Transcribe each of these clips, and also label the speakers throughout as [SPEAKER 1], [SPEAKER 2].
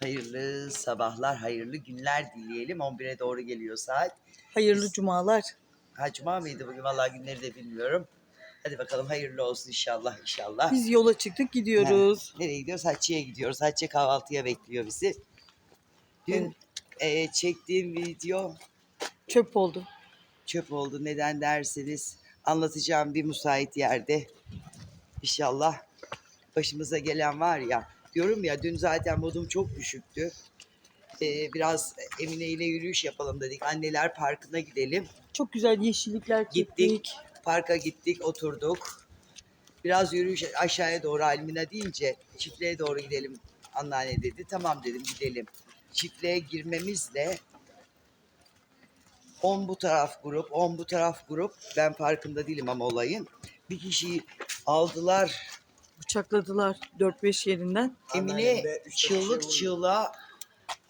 [SPEAKER 1] Hayırlı sabahlar, hayırlı günler dileyelim. 11'e doğru geliyor saat.
[SPEAKER 2] Hayırlı cumalar.
[SPEAKER 1] Ha cuma mıydı bugün? Vallahi günleri de bilmiyorum. Hadi bakalım hayırlı olsun inşallah inşallah.
[SPEAKER 2] Biz yola çıktık gidiyoruz.
[SPEAKER 1] Nereye gidiyoruz? Hatice'ye gidiyoruz. Hatice kahvaltıya bekliyor bizi. Dün eee, çektiğim video
[SPEAKER 2] Çöp oldu.
[SPEAKER 1] çöp oldu. Neden derseniz anlatacağım bir müsait yerde. İnşallah başımıza gelen var ya. Diyorum ya dün zaten modum çok düşüktü. Ee, biraz Emine ile yürüyüş yapalım dedik. Anneler parkına gidelim.
[SPEAKER 2] Çok güzel yeşillikler
[SPEAKER 1] Gittik.
[SPEAKER 2] gittik.
[SPEAKER 1] Parka gittik, oturduk. Biraz yürüyüş aşağıya doğru Almina deyince çiftliğe doğru gidelim anneanne dedi. Tamam dedim gidelim. Çiftliğe girmemizle 10 bu taraf grup, 10 bu taraf grup. Ben farkında değilim ama olayın. Bir kişiyi aldılar.
[SPEAKER 2] Bıçakladılar 4-5 yerinden.
[SPEAKER 1] Emine
[SPEAKER 3] Anneannemde üç dört
[SPEAKER 1] çığlık
[SPEAKER 3] şey oldu.
[SPEAKER 1] çığlığa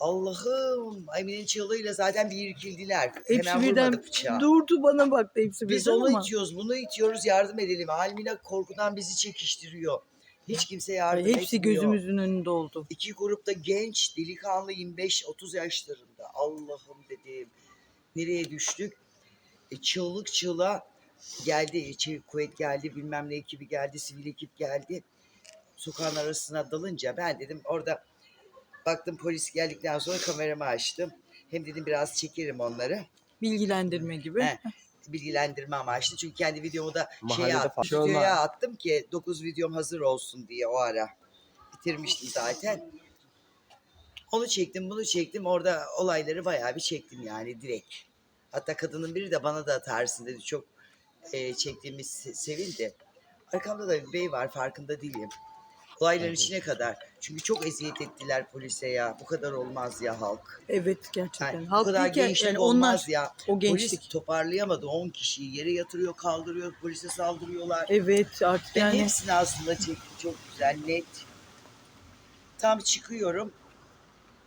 [SPEAKER 1] Allah'ım Emine'nin çığlığıyla zaten bir irkildiler.
[SPEAKER 2] Hepsi
[SPEAKER 1] Hemen
[SPEAKER 2] birden
[SPEAKER 1] vurmadık bıçağı.
[SPEAKER 2] durdu bana baktı hepsi
[SPEAKER 1] Biz
[SPEAKER 2] birden
[SPEAKER 1] onu
[SPEAKER 2] ama.
[SPEAKER 1] itiyoruz, bunu itiyoruz, yardım edelim. Almina korkudan bizi çekiştiriyor. Hiç kimse yardım
[SPEAKER 2] Ay, hepsi
[SPEAKER 1] etmiyor.
[SPEAKER 2] gözümüzün önünde oldu.
[SPEAKER 1] İki grupta genç, delikanlı 25-30 yaşlarında. Allah'ım dedim. Nereye düştük? E, çığlık çığlığa geldi. Çevik kuvvet geldi, bilmem ne ekibi geldi, sivil ekip geldi. Sokağın arasına dalınca ben dedim orada baktım polis geldikten sonra kameramı açtım. Hem dedim biraz çekerim onları.
[SPEAKER 2] Bilgilendirme gibi.
[SPEAKER 1] He, bilgilendirme amaçlı. Çünkü kendi videomu da şeye attım.
[SPEAKER 3] Şey
[SPEAKER 1] videoya attım ki 9 videom hazır olsun diye o ara. Bitirmiştim zaten. Onu çektim, bunu çektim. Orada olayları bayağı bir çektim yani direkt. Hatta kadının biri de bana da atarsın dedi. Çok e, çektiğimiz se- sevindi. Arkamda da bir bey var farkında değilim. Olayların içine kadar. Çünkü çok eziyet ettiler polise ya. Bu kadar olmaz ya halk.
[SPEAKER 2] Evet gerçekten.
[SPEAKER 1] Yani bu
[SPEAKER 2] Halk
[SPEAKER 1] kadar
[SPEAKER 2] değilken
[SPEAKER 1] gençlik
[SPEAKER 2] yani
[SPEAKER 1] olmaz
[SPEAKER 2] onlar
[SPEAKER 1] ya.
[SPEAKER 2] o gençlik.
[SPEAKER 1] Polis toparlayamadı 10 kişiyi. Yere yatırıyor, kaldırıyor, polise saldırıyorlar.
[SPEAKER 2] Evet artık
[SPEAKER 1] Ben
[SPEAKER 2] yani
[SPEAKER 1] hepsini aslında çektim. Çok güzel, net. Tam çıkıyorum.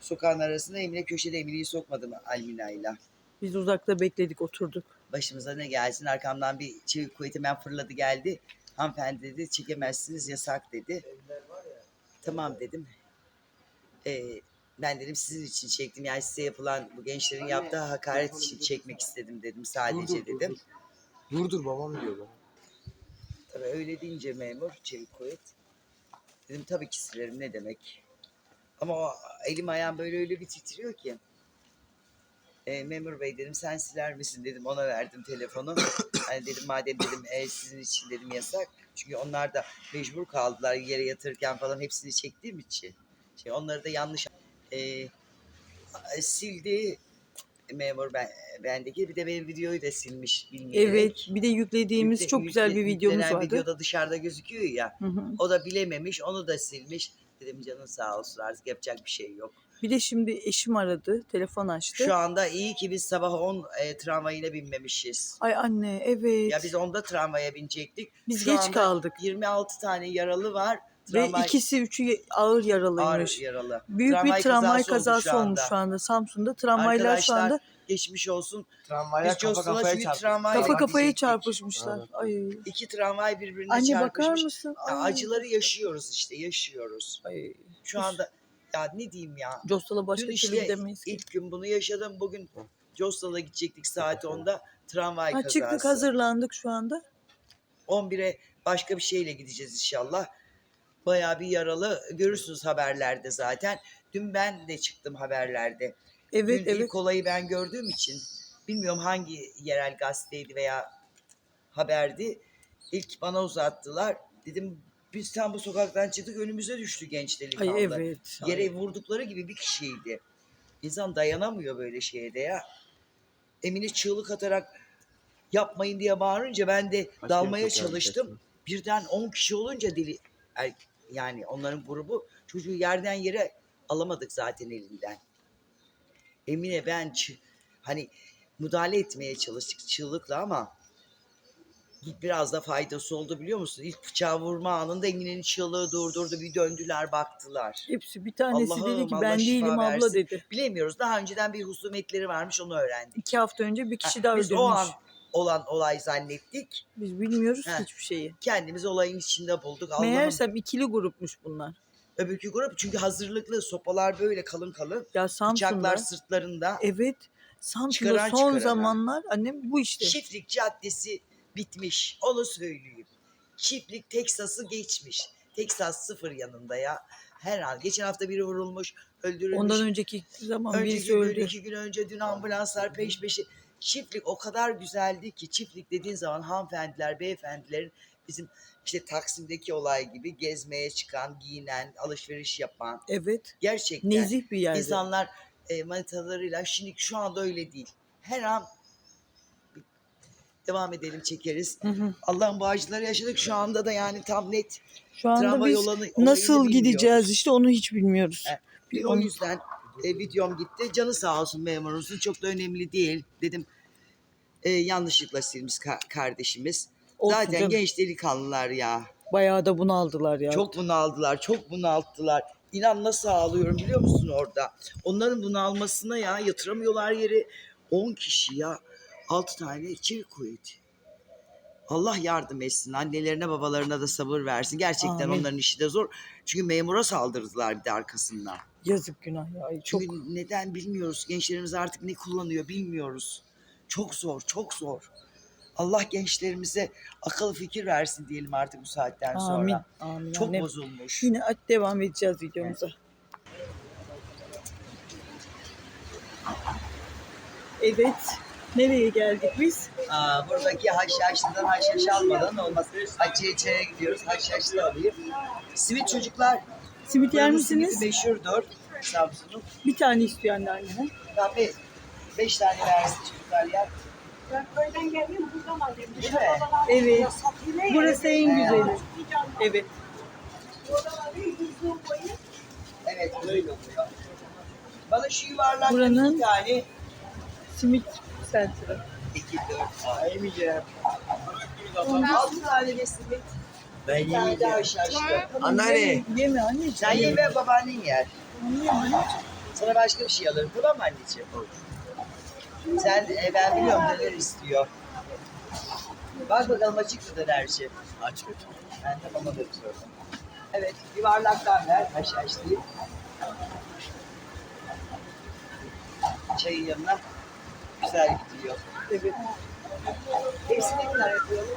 [SPEAKER 1] Sokağın arasında Emine köşede Emine'yi sokmadım Almina'yla.
[SPEAKER 2] biz uzakta bekledik oturduk.
[SPEAKER 1] Başımıza ne gelsin arkamdan bir çevik kuvveti hemen fırladı geldi. Hanımefendi dedi çekemezsiniz yasak dedi. Tamam dedim. Ee, ben dedim sizin için çektim. Yani size yapılan bu gençlerin yaptığı hakaret için çekmek istedim dedim sadece
[SPEAKER 3] dur, dur,
[SPEAKER 1] dedim.
[SPEAKER 3] dur. Dur dur babam diyor bana.
[SPEAKER 1] Tabii öyle deyince memur çevik kuvvet. Dedim tabii ki silerim ne demek. Ama o elim ayağım böyle öyle bir titriyor ki. E, memur bey dedim sen siler misin dedim ona verdim telefonu. hani dedim madem dedim e, sizin için dedim yasak. Çünkü onlar da mecbur kaldılar yere yatırırken falan hepsini çektiğim için. Şey, onları da yanlış e, sildi memur ben, bendeki bir de benim videoyu da silmiş bilmeyerek.
[SPEAKER 2] Evet bir de yüklediğimiz
[SPEAKER 1] Yükle-
[SPEAKER 2] çok güzel bir videomuz vardı.
[SPEAKER 1] videoda dışarıda gözüküyor ya.
[SPEAKER 2] Hı hı.
[SPEAKER 1] O da bilememiş, onu da silmiş. Dedim canın sağ olsun artık yapacak bir şey yok.
[SPEAKER 2] Bir de şimdi eşim aradı. Telefon açtı.
[SPEAKER 1] Şu anda iyi ki biz sabah 10 e, tramvayına binmemişiz.
[SPEAKER 2] Ay anne evet.
[SPEAKER 1] Ya biz onda tramvaya binecektik.
[SPEAKER 2] Biz
[SPEAKER 1] Şu
[SPEAKER 2] geç
[SPEAKER 1] anda
[SPEAKER 2] kaldık.
[SPEAKER 1] 26 tane yaralı var.
[SPEAKER 2] Ve
[SPEAKER 1] Tramvay
[SPEAKER 2] ikisi üçü ağır yaralıymış.
[SPEAKER 1] ağır yaralı.
[SPEAKER 2] Büyük
[SPEAKER 1] Tramvay
[SPEAKER 2] bir tramvay
[SPEAKER 1] kazası
[SPEAKER 2] kazası
[SPEAKER 1] şu
[SPEAKER 2] olmuş
[SPEAKER 1] anda.
[SPEAKER 2] şu anda Samsun'da. Tramvaylar şu
[SPEAKER 1] Arkadaşlar,
[SPEAKER 2] anda
[SPEAKER 1] Geçmiş olsun.
[SPEAKER 3] Tramvaya
[SPEAKER 1] Biz
[SPEAKER 3] kafa kafaya çarptık.
[SPEAKER 1] tramvay-
[SPEAKER 2] kafa kafaya çarpışmışlar.
[SPEAKER 3] Evet.
[SPEAKER 2] Ay.
[SPEAKER 1] İki tramvay birbirine
[SPEAKER 2] Anne
[SPEAKER 1] çarpışmış.
[SPEAKER 2] bakar mısın? Ay.
[SPEAKER 1] acıları yaşıyoruz işte, yaşıyoruz.
[SPEAKER 2] Ay.
[SPEAKER 1] Şu anda ya ne diyeyim ya.
[SPEAKER 2] Costala başka
[SPEAKER 1] Dün
[SPEAKER 2] türlü
[SPEAKER 1] işte
[SPEAKER 2] gidemeyiz ki.
[SPEAKER 1] ilk gün bunu yaşadım. Bugün Costal'a gidecektik saat 10'da. Tramvay
[SPEAKER 2] Ha,
[SPEAKER 1] kazası.
[SPEAKER 2] çıktık hazırlandık şu anda.
[SPEAKER 1] 11'e başka bir şeyle gideceğiz inşallah. Bayağı bir yaralı. Görürsünüz haberlerde zaten. Dün ben de çıktım haberlerde.
[SPEAKER 2] Evet
[SPEAKER 1] Dün
[SPEAKER 2] evet.
[SPEAKER 1] ilk olayı ben gördüğüm için bilmiyorum hangi yerel gazeteydi veya haberdi. İlk bana uzattılar. Dedim biz tam bu sokaktan çıktık önümüze düştü genç delikanlı.
[SPEAKER 2] Ay evet. Ay.
[SPEAKER 1] Yere vurdukları gibi bir kişiydi. İnsan dayanamıyor böyle şeye de ya. Emine çığlık atarak yapmayın diye bağırınca ben de
[SPEAKER 3] Başka
[SPEAKER 1] dalmaya çalıştım.
[SPEAKER 3] yok.
[SPEAKER 1] Birden 10 kişi olunca deli er- yani onların grubu çocuğu yerden yere alamadık zaten elinden. Emine ben hani müdahale etmeye çalıştık çığlıkla ama biraz da faydası oldu biliyor musun? İlk bıçağı vurma anında Emine'nin çığlığı durdurdu. Bir döndüler baktılar.
[SPEAKER 2] Hepsi bir tanesi
[SPEAKER 1] Allah'ım,
[SPEAKER 2] dedi ki
[SPEAKER 1] Allah
[SPEAKER 2] ben
[SPEAKER 1] şifa
[SPEAKER 2] değilim abla
[SPEAKER 1] versin."
[SPEAKER 2] dedi.
[SPEAKER 1] Bilemiyoruz. Daha önceden bir husumetleri varmış onu öğrendik.
[SPEAKER 2] İki hafta önce bir kişi
[SPEAKER 1] Ha,
[SPEAKER 2] daha
[SPEAKER 1] Biz
[SPEAKER 2] öldürmüş.
[SPEAKER 1] o an olan olay zannettik.
[SPEAKER 2] Biz bilmiyoruz
[SPEAKER 1] Ha.
[SPEAKER 2] hiçbir şeyi.
[SPEAKER 1] Kendimizi olayın içinde bulduk. Allah'ım
[SPEAKER 2] Meğersem ikili grupmuş bunlar.
[SPEAKER 1] Öbürkü grup çünkü hazırlıklı sopalar böyle kalın kalın.
[SPEAKER 2] Ya
[SPEAKER 1] Bıçaklar
[SPEAKER 2] Samsun'da.
[SPEAKER 1] sırtlarında.
[SPEAKER 2] Evet. Samsun'da
[SPEAKER 1] Çıkaran
[SPEAKER 2] son
[SPEAKER 1] çıkarana.
[SPEAKER 2] zamanlar annem bu işte.
[SPEAKER 1] Çiftlik caddesi bitmiş. Onu söyleyeyim. Çiftlik Teksas'ı geçmiş. Teksas sıfır yanında ya. Her an. Geçen hafta biri vurulmuş, öldürülmüş.
[SPEAKER 2] Ondan önceki zaman
[SPEAKER 1] Önceki
[SPEAKER 2] birisi
[SPEAKER 1] gün,
[SPEAKER 2] öldü.
[SPEAKER 1] iki gün önce dün ambulanslar peş peşe. Çiftlik o kadar güzeldi ki çiftlik dediğin zaman hanımefendiler, beyefendilerin bizim işte Taksim'deki olay gibi gezmeye çıkan, giyinen, alışveriş yapan.
[SPEAKER 2] Evet.
[SPEAKER 1] Gerçekten
[SPEAKER 2] Nezih bir yerde.
[SPEAKER 1] insanlar e, manitalarıyla şimdi şu anda öyle değil. Her an devam edelim çekeriz.
[SPEAKER 2] Hı hı.
[SPEAKER 1] Allah'ın bağışları yaşadık şu anda da yani tam net
[SPEAKER 2] Şu anda
[SPEAKER 1] tramvay
[SPEAKER 2] biz
[SPEAKER 1] olanı, olayını
[SPEAKER 2] nasıl
[SPEAKER 1] bilmiyoruz.
[SPEAKER 2] gideceğiz işte onu hiç bilmiyoruz.
[SPEAKER 1] Evet.
[SPEAKER 2] Bir
[SPEAKER 1] o yüzden e, videom gitti. Canı sağ olsun memurumuzun. Çok da önemli değil. Dedim e, yanlışlıkla silmiş ka- kardeşimiz.
[SPEAKER 2] Olsun
[SPEAKER 1] Zaten
[SPEAKER 2] canım.
[SPEAKER 1] genç delikanlılar ya.
[SPEAKER 2] Bayağı da bunu aldılar ya.
[SPEAKER 1] Çok bunaldılar. Çok bunalttılar. İnan nasıl ağlıyorum biliyor musun orada? Onların bunalmasına ya yatıramıyorlar yeri. 10 kişi ya. 6 tane çevik kuvveti. Allah yardım etsin. Annelerine babalarına da sabır versin. Gerçekten
[SPEAKER 2] Amin.
[SPEAKER 1] onların işi de zor. Çünkü memura saldırdılar bir de arkasından.
[SPEAKER 2] Yazık günah ya. Ay, Çok
[SPEAKER 1] Çünkü neden bilmiyoruz. Gençlerimiz artık ne kullanıyor bilmiyoruz. Çok zor, çok zor. Allah gençlerimize akıl fikir versin diyelim artık bu saatten sonra.
[SPEAKER 2] amin.
[SPEAKER 1] Çok
[SPEAKER 2] annem.
[SPEAKER 1] bozulmuş.
[SPEAKER 2] Yine aç devam edeceğiz videomuza. Evet. Nereye geldik biz?
[SPEAKER 1] Aa, buradaki haşhaşlıdan haşhaş almadan olmaz. Hacı içeri gidiyoruz. Haşhaşlı alayım. Simit çocuklar.
[SPEAKER 2] Simit yer
[SPEAKER 1] buranın
[SPEAKER 2] misiniz?
[SPEAKER 1] simidi meşhurdur. Samsun'un.
[SPEAKER 2] Bir tane istiyor anne annene.
[SPEAKER 1] Tabii. Beş tane versin çocuklar yer.
[SPEAKER 4] Ben köyden geldim buradan aldım.
[SPEAKER 1] Değil mi?
[SPEAKER 2] Evet. Burası en güzeli. Evet.
[SPEAKER 1] Evet böyle oluyor. Bana şu yuvarlak
[SPEAKER 2] Buranın-
[SPEAKER 1] bir tane.
[SPEAKER 2] Simit sentri.
[SPEAKER 1] İki, dört. Yemeyeceğim. Altı tane de simit.
[SPEAKER 3] Ben
[SPEAKER 1] tane de haşhaşlı.
[SPEAKER 3] Anneanne.
[SPEAKER 2] Yeme anneciğim.
[SPEAKER 1] Sen ye ve babaannen yer.
[SPEAKER 2] Yeme anneciğim.
[SPEAKER 1] Sana başka bir şey alırım tamam mı anneciğim? Sen e, ben biliyorum neler istiyor. Bak bakalım açık mı her şey.
[SPEAKER 3] Aç götür.
[SPEAKER 1] Ben de bana bakıyorum. Evet yuvarlaktan ver haşhaşlıyı. Çayın yanına güzel gidiyor.
[SPEAKER 2] Evet.
[SPEAKER 1] Hepsini kadar yapıyorum?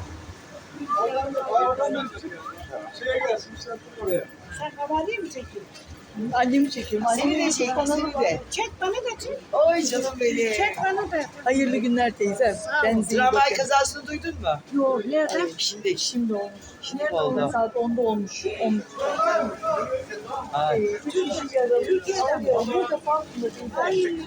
[SPEAKER 4] Sen havaliye mi çekiyorsun?
[SPEAKER 2] Annemi çekiyorum.
[SPEAKER 1] Seni de
[SPEAKER 2] Annemi
[SPEAKER 1] çek, seni de.
[SPEAKER 4] Çek bana da çek.
[SPEAKER 1] Oy canım benim.
[SPEAKER 4] Çek bana da.
[SPEAKER 2] Hayırlı günler teyzem. Kendinize iyi
[SPEAKER 1] Tramvay kazasını duydun mu?
[SPEAKER 2] Yok nerede?
[SPEAKER 1] Ay, Şimdi,
[SPEAKER 2] Şimdi olmuş.
[SPEAKER 1] şimdi mi oldu?
[SPEAKER 2] Saat 10'da olmuş. olmuş.
[SPEAKER 1] Ay.
[SPEAKER 2] Üç kişi yaralı. Türkiye'den Burada Samsun'da teyzem.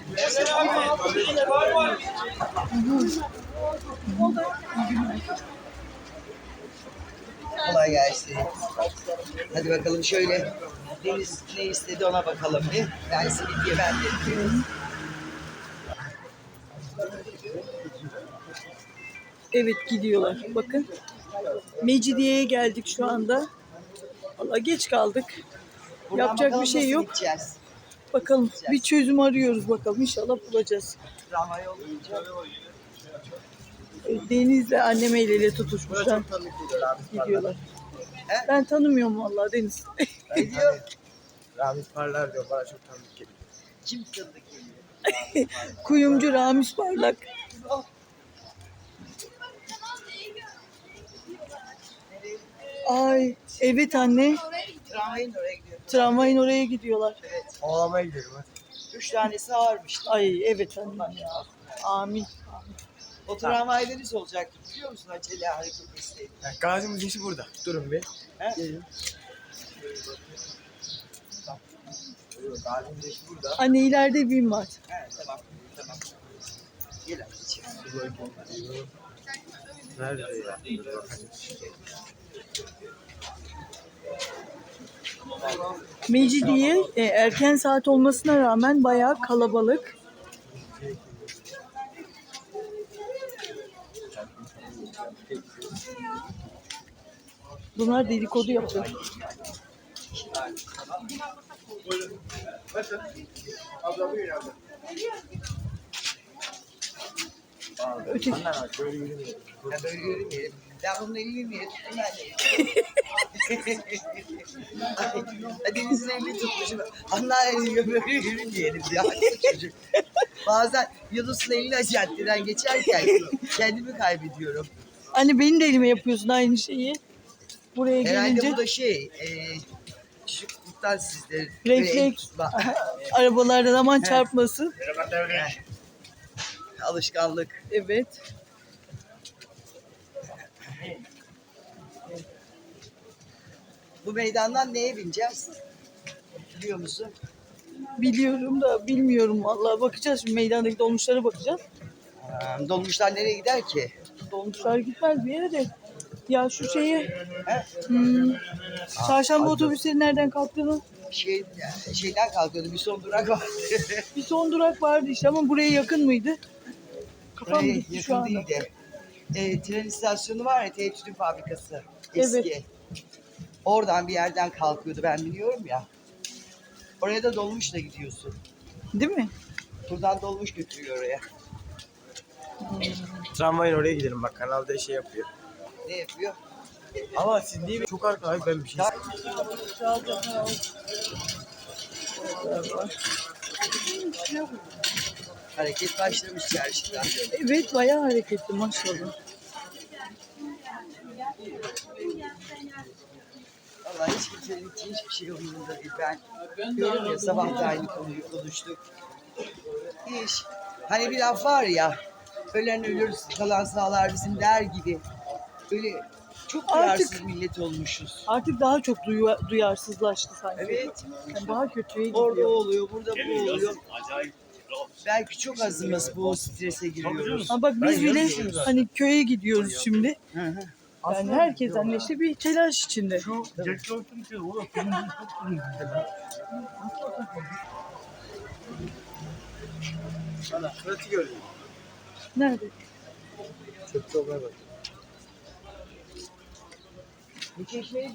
[SPEAKER 1] Kolay gelsin. Hadi bakalım şöyle Deniz ne istedi ona bakalım bir. Ben simit diye ben de.
[SPEAKER 2] Evet gidiyorlar. Bakın. Mecidiye'ye geldik şu anda. Valla geç kaldık.
[SPEAKER 1] Buradan
[SPEAKER 2] Yapacak bir şey yok.
[SPEAKER 1] gideceğiz.
[SPEAKER 2] Bakalım bir çözüm arıyoruz bakalım. İnşallah bulacağız. Deniz'le anneme el ele tutuşmuşlar. Gidiyorlar.
[SPEAKER 1] He?
[SPEAKER 2] Ben tanımıyorum vallahi Deniz.
[SPEAKER 1] Ne diyor?
[SPEAKER 3] Ramiz Parlar diyor bana çok tanıdık geliyor.
[SPEAKER 1] Kim tanıdık geliyor?
[SPEAKER 2] Kuyumcu Ramiz Parlak. Ay evet anne.
[SPEAKER 1] Tramvayın oraya gidiyor.
[SPEAKER 2] Tramvayın oraya gidiyorlar.
[SPEAKER 1] Evet.
[SPEAKER 3] Ağlamaya gidiyorum.
[SPEAKER 1] Üç tanesi ağırmış.
[SPEAKER 2] Ay evet anne ya. Amin.
[SPEAKER 1] O tramvay deniz olacak biliyor musun Acele hareket etseydi.
[SPEAKER 3] Yani gazimizin işi burada. Durun bir.
[SPEAKER 1] He?
[SPEAKER 3] Burada.
[SPEAKER 2] Anne ileride bin var.
[SPEAKER 1] He tamam. Tamam. Gel.
[SPEAKER 3] Nerede ya?
[SPEAKER 2] Mecidiye e, erken saat olmasına rağmen bayağı kalabalık. Bunlar dedikodu yapıyor. Öteki,
[SPEAKER 3] Anneanne böyle yürümeyelim.
[SPEAKER 1] Ben böyle yürümeyelim. Ay, Deniz'in elini tutmuşum. Anneannenin böyle yürümeyelim diye. Çocuk. Bazen Yunus'un elini caddeden geçerken kendimi kaybediyorum.
[SPEAKER 2] Anne benim de elime yapıyorsun aynı şeyi. Buraya
[SPEAKER 1] Herhalde
[SPEAKER 2] gelince
[SPEAKER 1] bu da şey, e, çocukluktan sizde.
[SPEAKER 2] Refleks.
[SPEAKER 1] Böyle,
[SPEAKER 2] arabalardan aman çarpmasın.
[SPEAKER 1] alışkanlık.
[SPEAKER 2] Evet.
[SPEAKER 1] Bu meydandan neye bineceğiz? Biliyor musun?
[SPEAKER 2] Biliyorum da bilmiyorum vallahi. Bakacağız şimdi meydandaki dolmuşlara bakacağız.
[SPEAKER 1] Aa, Dolmuşlar nereye gider ki?
[SPEAKER 2] Dolmuşlar gitmez bir yere de. Ya şu şeye
[SPEAKER 1] He?
[SPEAKER 2] hmm, çarşamba otobüsleri nereden kalktığını
[SPEAKER 1] Şey, şeyden kalkıyordu bir son durak vardı.
[SPEAKER 2] bir son durak vardı işte ama buraya yakın mıydı? Kafam
[SPEAKER 1] Buraya
[SPEAKER 2] gitti şu
[SPEAKER 1] yakın
[SPEAKER 2] anda.
[SPEAKER 1] değildi. E, tren istasyonu var ya teğetüdün fabrikası. Eski.
[SPEAKER 2] Evet.
[SPEAKER 1] Oradan bir yerden kalkıyordu ben biliyorum ya. Oraya da dolmuşla gidiyorsun.
[SPEAKER 2] Değil mi?
[SPEAKER 1] Buradan dolmuş götürüyor oraya.
[SPEAKER 3] Tramvayın oraya gidelim bak kanalda şey yapıyor.
[SPEAKER 1] Ne yapıyor?
[SPEAKER 3] Ama siz niye çok arka Ay ben bir şey
[SPEAKER 1] Hareket başlamış çarşıda.
[SPEAKER 2] Evet bayağı hareketli maşallah.
[SPEAKER 1] Vallahi hiç kimsenin için hiçbir şey umurumda değil. Ben diyorum ya sabah da aynı konuyu konuştuk. Hiç. Hani bir laf var ya. Ölen ölür, kalan sağlar bizim der gibi. Böyle çok
[SPEAKER 2] Artık-
[SPEAKER 1] duyarsız millet olmuşuz.
[SPEAKER 2] Artık daha çok duyu- duyarsızlaştı sanki.
[SPEAKER 1] Evet.
[SPEAKER 2] Yani daha kötüye
[SPEAKER 1] Orada o
[SPEAKER 2] gidiyor.
[SPEAKER 1] oluyor, burada bu oluyor. Belki çok azımız bu strese giriyoruz.
[SPEAKER 2] Ha bak biz bile hani köye gidiyoruz şimdi.
[SPEAKER 1] Hı hı.
[SPEAKER 2] Yani herkes hani işte bir telaş içinde.
[SPEAKER 3] Ana Fırat'ı gördüm.
[SPEAKER 2] Nerede?
[SPEAKER 3] Çöpte olmaya bak.
[SPEAKER 1] Bu çeşmeyi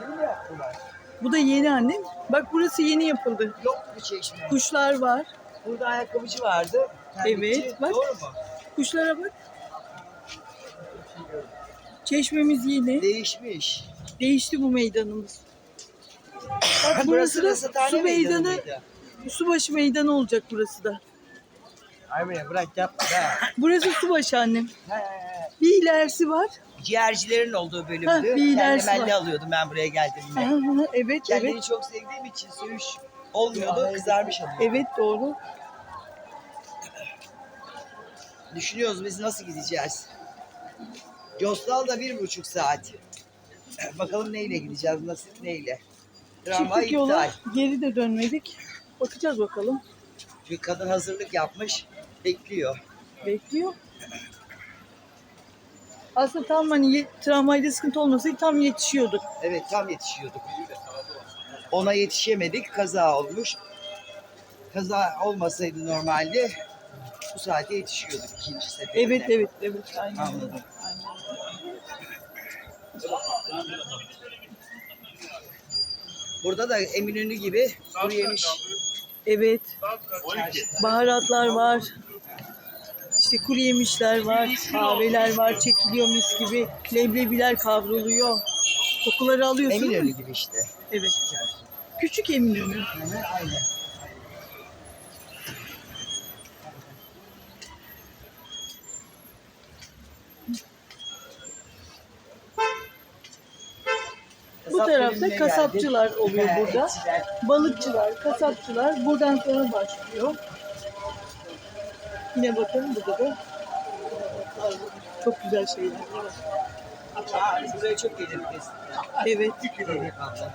[SPEAKER 1] yeni mi yaptılar?
[SPEAKER 2] Bu da yeni annem. Bak burası yeni yapıldı.
[SPEAKER 1] Yok bu çeşme.
[SPEAKER 2] Kuşlar var.
[SPEAKER 1] Burada ayakkabıcı vardı. terlikçi.
[SPEAKER 2] Evet, bak.
[SPEAKER 1] Doğru mu?
[SPEAKER 2] Kuşlara bak. Çeşmemiz yeni.
[SPEAKER 1] Değişmiş.
[SPEAKER 2] Değişti bu meydanımız. Bak burası da
[SPEAKER 1] Rasathane
[SPEAKER 2] su
[SPEAKER 1] meydanı
[SPEAKER 2] meydanı, subaşı meydanı olacak burası da.
[SPEAKER 3] Aymine bırak yapma.
[SPEAKER 2] Burası subaşı annem.
[SPEAKER 1] He.
[SPEAKER 2] Bir ilerisi var.
[SPEAKER 1] Ciğercilerin olduğu bölümdü.
[SPEAKER 2] Ha, bir ilerisi
[SPEAKER 1] alıyordum ben buraya geldiğimde.
[SPEAKER 2] Aha, evet,
[SPEAKER 1] Kendini
[SPEAKER 2] evet.
[SPEAKER 1] çok sevdiğim için söğüş olmuyordu, kızarmış alıyordum.
[SPEAKER 2] Evet doğru.
[SPEAKER 1] Düşünüyoruz biz nasıl gideceğiz. Jostal da bir buçuk saat. Bakalım neyle gideceğiz, nasıl neyle. Tramvay
[SPEAKER 2] Çıktık yola.
[SPEAKER 1] iptal.
[SPEAKER 2] Geri de dönmedik. Bakacağız bakalım.
[SPEAKER 1] Çünkü kadın hazırlık yapmış, bekliyor.
[SPEAKER 2] Bekliyor. Aslında tam hani ye- tramvayda sıkıntı olmasaydı tam yetişiyorduk.
[SPEAKER 1] Evet tam yetişiyorduk. Ona yetişemedik, kaza olmuş. Kaza olmasaydı normalde bu saate yetişiyorduk ikinci seferinde.
[SPEAKER 2] Evet evet evet. Aynen.
[SPEAKER 1] Anladım. Burada da Eminönü gibi kuru yemiş.
[SPEAKER 2] Evet. Baharatlar var. İşte kuru yemişler var, kahveler var, çekiliyor mis gibi. Leblebiler kavruluyor. Kokuları alıyorsun değil
[SPEAKER 1] Eminönü
[SPEAKER 2] mi?
[SPEAKER 1] gibi işte.
[SPEAKER 2] Evet. Küçük Eminönü.
[SPEAKER 1] Hı, Aynen.
[SPEAKER 2] Bu tarafta kasapçılar oluyor burada. Balıkçılar, kasapçılar buradan sonra başlıyor. Yine bakın burada da çok güzel şeyler var.
[SPEAKER 1] Aa, biz buraya çok geliriz.
[SPEAKER 2] Evet.
[SPEAKER 1] Evet abla.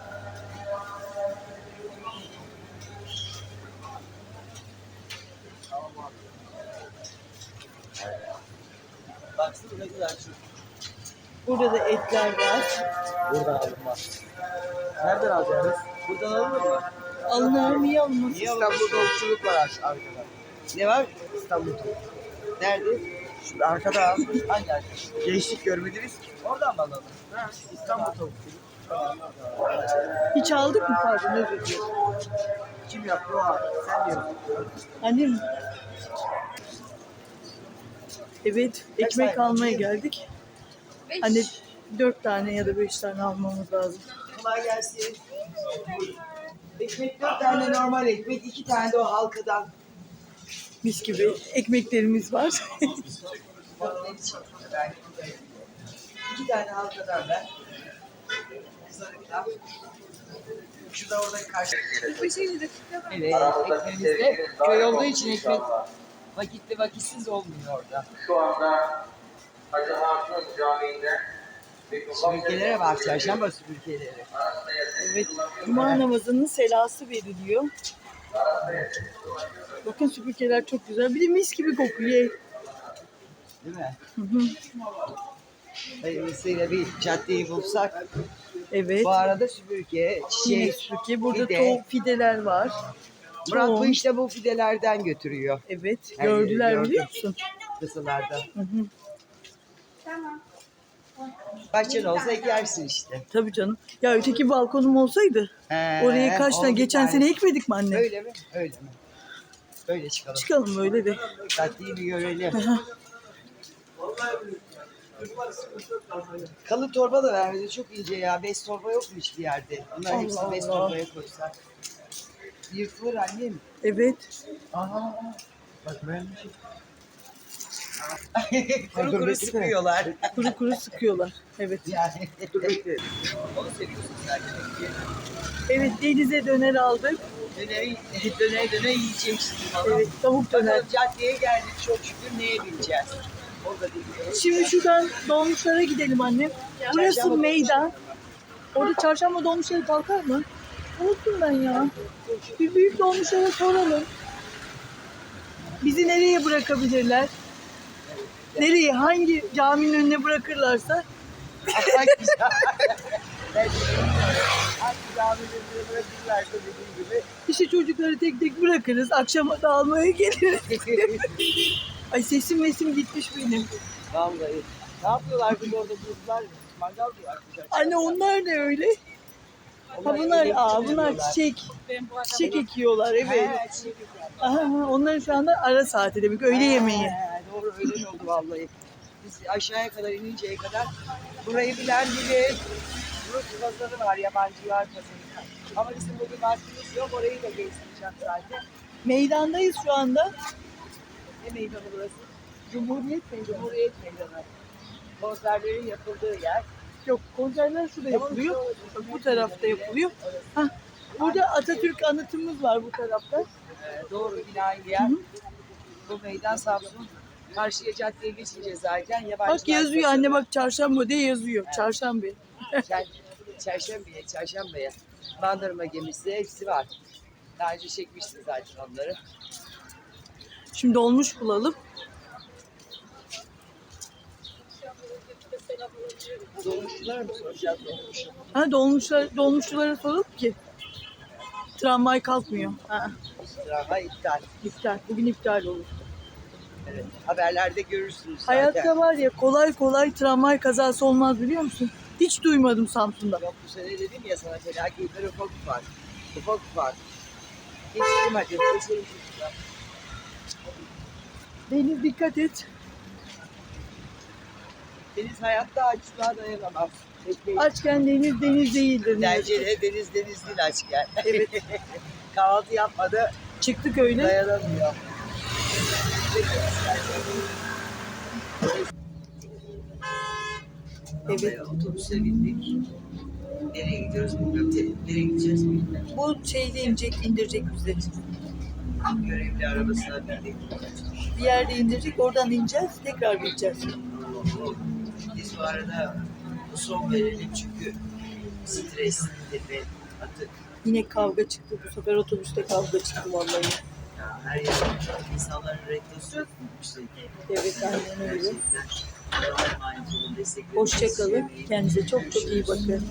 [SPEAKER 1] Baksana ne.
[SPEAKER 2] Burada da etler var.
[SPEAKER 3] Burada alınmaz. Nereden alacağız?
[SPEAKER 1] Buradan alınır mı?
[SPEAKER 2] Alınır mı alınmaz.
[SPEAKER 1] Niye
[SPEAKER 3] İstanbul
[SPEAKER 1] alınır?
[SPEAKER 3] tavukçuluk var aş- arkada.
[SPEAKER 1] Ne var?
[SPEAKER 3] İstanbul.
[SPEAKER 1] Nerede?
[SPEAKER 3] Şimdi arkada al.
[SPEAKER 1] Hangi arkadaş?
[SPEAKER 3] Gençlik görmediniz ki.
[SPEAKER 1] Oradan mı alalım?
[SPEAKER 3] Ha, İstanbul tavukçuluk.
[SPEAKER 2] Hiç aldık mı pardon özür dilerim.
[SPEAKER 3] Kim yaptı o abi? Sen diyorsun.
[SPEAKER 2] Annem. Evet ekmek
[SPEAKER 1] sayfa
[SPEAKER 2] almaya geldik. Hani Dört tane ya da beş tane almamız lazım.
[SPEAKER 1] Kolay gelsin. Ekmek dört tane normal ekmek, iki tane de o halkadan.
[SPEAKER 2] Mis gibi ekmeklerimiz var.
[SPEAKER 1] İki tane halkadan ver. Sarımsak. Şu da orada karşı. Evet, ekmeğimiz de köy olduğu için ekmek vakitli vakitsiz olmuyor orada.
[SPEAKER 5] Şu anda Hacı Hakan Camii'nde
[SPEAKER 1] Süpürgelere bak, çarşamba süpürgeleri.
[SPEAKER 2] evet. Cuma namazının selası veriliyor. Bakın süpürgeler çok güzel. Bir de mis gibi kokuyor.
[SPEAKER 1] Değil mi?
[SPEAKER 2] Hı hı.
[SPEAKER 1] Bir caddeyi bulsak.
[SPEAKER 2] Evet.
[SPEAKER 1] Bu arada süpürge,
[SPEAKER 2] Yine
[SPEAKER 1] çiçek.
[SPEAKER 2] süpürge. Burada
[SPEAKER 1] fide.
[SPEAKER 2] tohum fideler var.
[SPEAKER 1] Murat bu
[SPEAKER 2] tohum.
[SPEAKER 1] işte bu fidelerden götürüyor
[SPEAKER 2] Evet.
[SPEAKER 1] Her yeri
[SPEAKER 2] Gördüler
[SPEAKER 1] gördüm.
[SPEAKER 2] biliyor musun?
[SPEAKER 1] kısılarda.
[SPEAKER 2] Hı hı.
[SPEAKER 1] Bahçen olsa ekersin işte.
[SPEAKER 2] Tabii canım. Ya öteki balkonum olsaydı
[SPEAKER 1] He,
[SPEAKER 2] oraya kaç tane geçen
[SPEAKER 1] tane.
[SPEAKER 2] sene ekmedik mi anne?
[SPEAKER 1] Öyle mi? Öyle mi? Öyle çıkalım.
[SPEAKER 2] Çıkalım böyle
[SPEAKER 1] bir görelim.
[SPEAKER 2] Aha.
[SPEAKER 1] Kalın torba da vermedi. Çok ince ya. Bez torba yok mu hiçbir yerde? Bunlar
[SPEAKER 2] Allah
[SPEAKER 1] hepsini bez
[SPEAKER 2] Allah.
[SPEAKER 1] torbaya koysak. Yırtılır annem.
[SPEAKER 2] Evet.
[SPEAKER 1] Aha.
[SPEAKER 3] Bak beğenmişim.
[SPEAKER 1] Kuru kuru sıkıyorlar.
[SPEAKER 2] Kuru kuru sıkıyorlar. Evet.
[SPEAKER 1] yani. Onu seviyorsun sen demek ki.
[SPEAKER 2] Evet denize döner aldık.
[SPEAKER 1] Döneri, döner döner falan.
[SPEAKER 2] Evet tavuk döner.
[SPEAKER 1] Bakalım caddeye geldik çok şükür neye bineceğiz?
[SPEAKER 2] Şimdi şuradan dolmuşlara gidelim annem. Burası meydan. Orada çarşamba dolmuşları kalkar mı? Unuttum ben ya. Bir büyük dolmuşlara soralım. Bizi nereye bırakabilirler? Nereye? Hangi caminin önüne bırakırlarsa.
[SPEAKER 1] Hangi camilerine bırakırlarsa dediğim gibi.
[SPEAKER 2] işte çocukları tek tek bırakırız. Akşama da almaya geliriz. Ay sesim mesim gitmiş benim.
[SPEAKER 1] Vallahi. Ne yapıyorlar kız orada çocuklar? Mangal mı yakmışlar?
[SPEAKER 2] Anne onlar ne öyle? Ha bunlar, aa, bunlar çiçek. Çiçek ekiyorlar evet.
[SPEAKER 1] He, çiçek ekiyorlar.
[SPEAKER 2] Aha, onların şu anda ara saati demek öğle yemeği.
[SPEAKER 1] Doğru öyle oldu vallahi. Biz aşağıya kadar ininceye kadar burayı bilen bilir. Burası pazarı var, yabancılar pazarı. Ama bizim bugün vaktimiz yok, orayı da gezdireceğim zaten.
[SPEAKER 2] Meydandayız şu anda.
[SPEAKER 1] Ne meydanı burası?
[SPEAKER 2] Cumhuriyet Meydanı.
[SPEAKER 1] Cumhuriyet Meydanı. Konserlerin yapıldığı yer.
[SPEAKER 2] Yok konserler şurada yapılıyor. Bu tarafta yapılıyor. Hah, burada Atatürk anıtımız var bu tarafta.
[SPEAKER 1] Ee, doğru yine aynı yer. Bu meydan Samsun. Karşıya caddeye geçince zaten yabancılar...
[SPEAKER 2] Bak yazıyor anne bak çarşamba diye yazıyor. Çarşamba.
[SPEAKER 1] Çer, çarşambaya, çarşambaya. Bandırma gemisi hepsi var. Daha önce çekmiştin zaten onları.
[SPEAKER 2] Şimdi olmuş bulalım.
[SPEAKER 1] Dolmuşçulara mı soracağız dolmuşu?
[SPEAKER 2] Ha dolmuşlar dolmuşçulara soralım ki. Tramvay kalkmıyor. Ha,
[SPEAKER 1] Tramvay iptal.
[SPEAKER 2] iptal. Bugün iptal olur.
[SPEAKER 1] Evet. Haberlerde görürsünüz zaten.
[SPEAKER 2] Hayatta var ya kolay kolay tramvay kazası olmaz biliyor musun? Hiç duymadım Samsun'da.
[SPEAKER 1] Yok bu sene dedim ya sana felaketler ufak ufak. Ufak ufak. Geçelim çocuklar.
[SPEAKER 2] Deniz dikkat et.
[SPEAKER 1] Deniz hayatta açlığa dayanamaz. Bekleyin.
[SPEAKER 2] Açken deniz deniz değildir.
[SPEAKER 1] Bence de deniz deniz değil açken.
[SPEAKER 2] Evet.
[SPEAKER 1] Kahvaltı yapmadı
[SPEAKER 2] Çıktık öyle.
[SPEAKER 1] dayanamıyor.
[SPEAKER 2] Evet.
[SPEAKER 1] Otobüse bindik. Nereye gidiyoruz bilmiyorum. Te- Nereye gideceğiz bilmiyorum.
[SPEAKER 2] Bu şeyde inecek, indirecek bizi.
[SPEAKER 1] Görevli arabasına bindik.
[SPEAKER 2] Bir yerde indirecek, oradan ineceğiz, tekrar bineceğiz.
[SPEAKER 1] Biz bu arada son verelim çünkü stres, tepe, atık.
[SPEAKER 2] Yine kavga çıktı. Bu sefer otobüste kavga çıktı vallahi.
[SPEAKER 1] Her yer insanların reklamı yüksek.
[SPEAKER 2] Evet, aynen öyle. Hoşçakalın. Kendinize çok çok iyi bakın.